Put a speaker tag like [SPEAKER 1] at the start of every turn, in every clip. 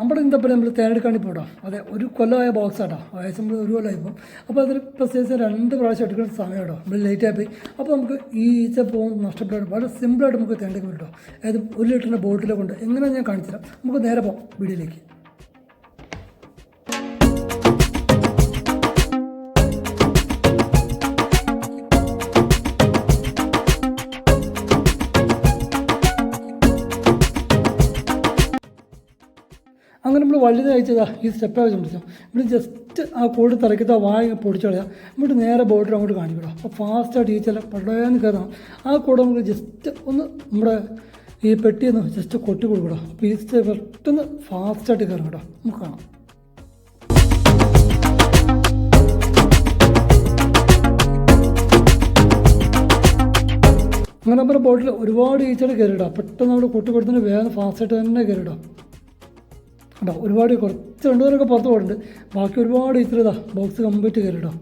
[SPEAKER 1] നമ്മുടെ ഇന്ത്യ നമ്മൾ തേനെടുക്കാണ്ടി പോട്ടോ അതെ ഒരു കൊല്ലമായ ബോക്സ് ആട്ടോ. വയസ്സ് ഒരു കൊല്ലമായി ഇപ്പം. അപ്പോൾ അതിൽ പ്രത്യേകിച്ച് രണ്ട് പ്രാവശ്യം എടുക്കുന്ന സമയം കേട്ടോ നമ്മൾ ലേറ്റ് ആയി പോയി. അപ്പോൾ നമുക്ക് ഈ ഈച്ച പോകുന്നത് നഷ്ടപ്പെടാൻ വളരെ സിമ്പിളായിട്ട് നമുക്ക് തേനെടുക്കാൻ പറ്റും അതായത് ഒരു ലിറ്ററിന്റെ ബോട്ടിലെ കൊണ്ട് എങ്ങനെ ഞാൻ കാണിച്ചില്ല നമുക്ക് നേരെ പോകാം വീഡിയോയിലേക്ക്. അങ്ങനെ നമ്മൾ വലുത് അയച്ചതാ ഈ സ്റ്റെപ്പ് വെച്ച് പിടിച്ചു ഇവിടെ ജസ്റ്റ് ആ കൂട് തിറക്കിത്ത വായ പൊടിച്ചു കളയാം എന്നിട്ട് നേരെ ബോട്ടിൽ അങ്ങോട്ട് കാണിക്കണം അപ്പോൾ ഫാസ്റ്റായിട്ട് ഈ ചില പടയെന്ന് കയറണം. ആ കൂടെ നമുക്ക് ജസ്റ്റ് ഒന്ന് നമ്മുടെ ഈ പെട്ടിയൊന്ന് ജസ്റ്റ് കൊട്ടി കൊടുക്കണം അപ്പോൾ ഈ സ്റ്റെപ്പ് പെട്ടെന്ന് ഫാസ്റ്റായിട്ട് കയറും കേട്ടോ. നമുക്ക് കാണാം. അങ്ങനെ നമ്മുടെ ബോട്ടിൽ ഒരുപാട് ഈച്ചകൾ കയറിയിടാം പെട്ടെന്ന് നമ്മൾ കൊട്ടി കൊടുത്തിന് വേഗം ഫാസ്റ്റായിട്ട് തന്നെ കയറിയിടാം കേട്ടോ ഒരുപാട് കുറച്ച് രണ്ടുപേരൊക്കെ പുറത്ത് പോയിട്ടുണ്ട്. ബാക്കി ഒരുപാട് ഇത്ര ഇതാ ബോക്സ് കംപ്ലീറ്റ് കയറിട്ടോ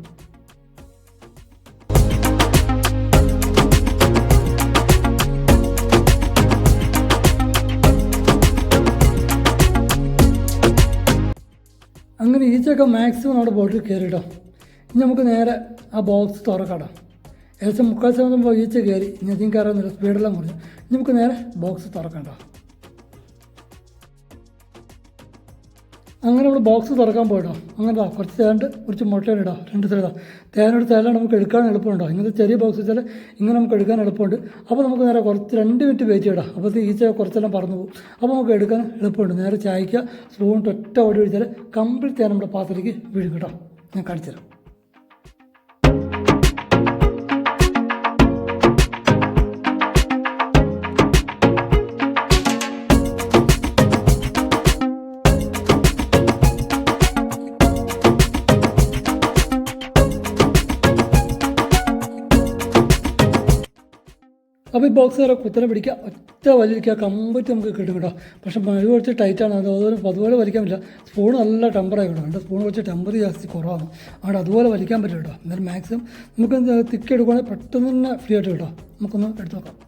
[SPEAKER 1] അങ്ങനെ ഈച്ചയൊക്കെ മാക്സിമം നമ്മുടെ ബോട്ടിൽ കയറിയിട്ടോ. ഇനി നമുക്ക് നേരെ ആ ബോക്സ് തുറക്കാടാം ഏകദേശം മുക്കാൽ ശതമാനം ഈച്ച കയറി ഇനി അധികം കയറാൻ സ്പീഡെല്ലാം കുറഞ്ഞു. ഇനി നമുക്ക് നേരെ ബോക്സ് തുറക്കണ്ട അങ്ങനെ നമ്മൾ ബോക്സ് തുറക്കാൻ പോയിട്ടോ അങ്ങനെ കുറച്ച് തേണ്ട് കുറച്ച് മുട്ടയാണ് ഇടാം രണ്ട് തേടാ തേനൊരു തേല നമുക്ക് എടുക്കാൻ എളുപ്പമുണ്ടോ? ഇങ്ങനത്തെ ചെറിയ ബോക്സ് വെച്ചാൽ ഇങ്ങനെ നമുക്ക് എടുക്കാൻ എളുപ്പമുണ്ട്. അപ്പോൾ നമുക്ക് നേരെ കുറച്ച് രണ്ട് മിനിറ്റ് വെയിറ്റ് ചെയ്യടാം. അപ്പോൾ ഈച്ച കുറച്ചെല്ലാം പറന്നു പോകും. അപ്പോൾ നമുക്ക് എടുക്കാൻ എളുപ്പമുണ്ട്. നേരെ ചായക്കുക സ്പൂൺ ഒറ്റ ഓടി ഒഴിച്ചാൽ കംപ്ലീറ്റ് തേൻ നമ്മുടെ പാത്രത്തിലേക്ക് വീഴും ഞാൻ കാണിച്ചു തരാം അപ്പോൾ ഈ ബോക്സ് വരെ കുത്തനെ പിടിക്കുക. ഒറ്റ വലിക്കുക കംപ്ലീറ്റ് നമുക്ക് കിട്ടും കേട്ടോ. പക്ഷേ മഴ കുറച്ച് ടൈറ്റാണ് അത് അതുപോലെ അതുപോലെ വലിക്കാൻ പറ്റില്ല. സ്പൂൺ നല്ല ടെമ്പറായി കേട്ടോ എന്റെ സ്പൂൺ കുറച്ച് ടെമ്പർ ജാസ്തി കുറവാണ്. അതുകൊണ്ട് അതുപോലെ വലിക്കാൻ പറ്റും കേട്ടോ. എന്നാലും മാക്സിമം നമുക്ക് തിക്കി എടുക്കുവാണെങ്കിൽ പെട്ടെന്ന് തന്നെ ഫ്രീ ആയിട്ട് കേട്ടോ. നമുക്കൊന്ന് എടുത്തു നോക്കാം.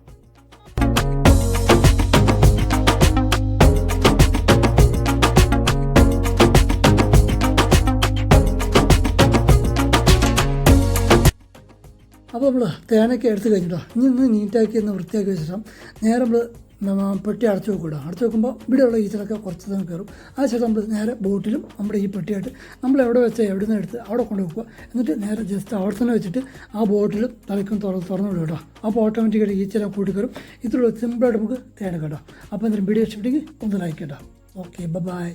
[SPEAKER 1] അപ്പോൾ നമ്മൾ തേനൊക്കെ എടുത്ത് കഴിഞ്ഞിട്ടോ. ഇനി ഒന്ന് നീറ്റാക്കി ഒന്ന് വൃത്തിയാക്കി വെച്ചിട്ട് നേരെ നമ്മൾ പെട്ടി അടച്ചു വെക്കൂടാ. അടച്ചു വെക്കുമ്പോൾ ഇവിടെയുള്ള ഈച്ചലൊക്കെ കുറച്ച് തന്നെ കയറും. ആ ശേഷം നമ്മൾ നേരെ ബോട്ടിലും നമ്മുടെ ഈ പെട്ടിയായിട്ട് നമ്മൾ എവിടെ വെച്ചാൽ എവിടെ നിന്ന് എടുത്ത് അവിടെ കൊണ്ട് വെക്കുക. എന്നിട്ട് നേരെ ജസ്റ്റ് അവിടെ തന്നെ വെച്ചിട്ട് ആ ബോട്ടിലും തലയ്ക്കും തുറന്ന് തുറന്നു വിടും കേട്ടോ. അപ്പോൾ ഓട്ടോമാറ്റിക്കായിട്ട് ഈച്ചല കൂട്ടി കയറും. ഇതിലുള്ള സിമ്പിളായിട്ട് നമുക്ക് തേന കേട്ടോ. അപ്പോൾ എന്തെങ്കിലും വീഡിയോ ഇഷ്ടപ്പെട്ടെങ്കിൽ ഒന്ന് ലൈക്ക് കേട്ടോ ഓക്കെ ബൈ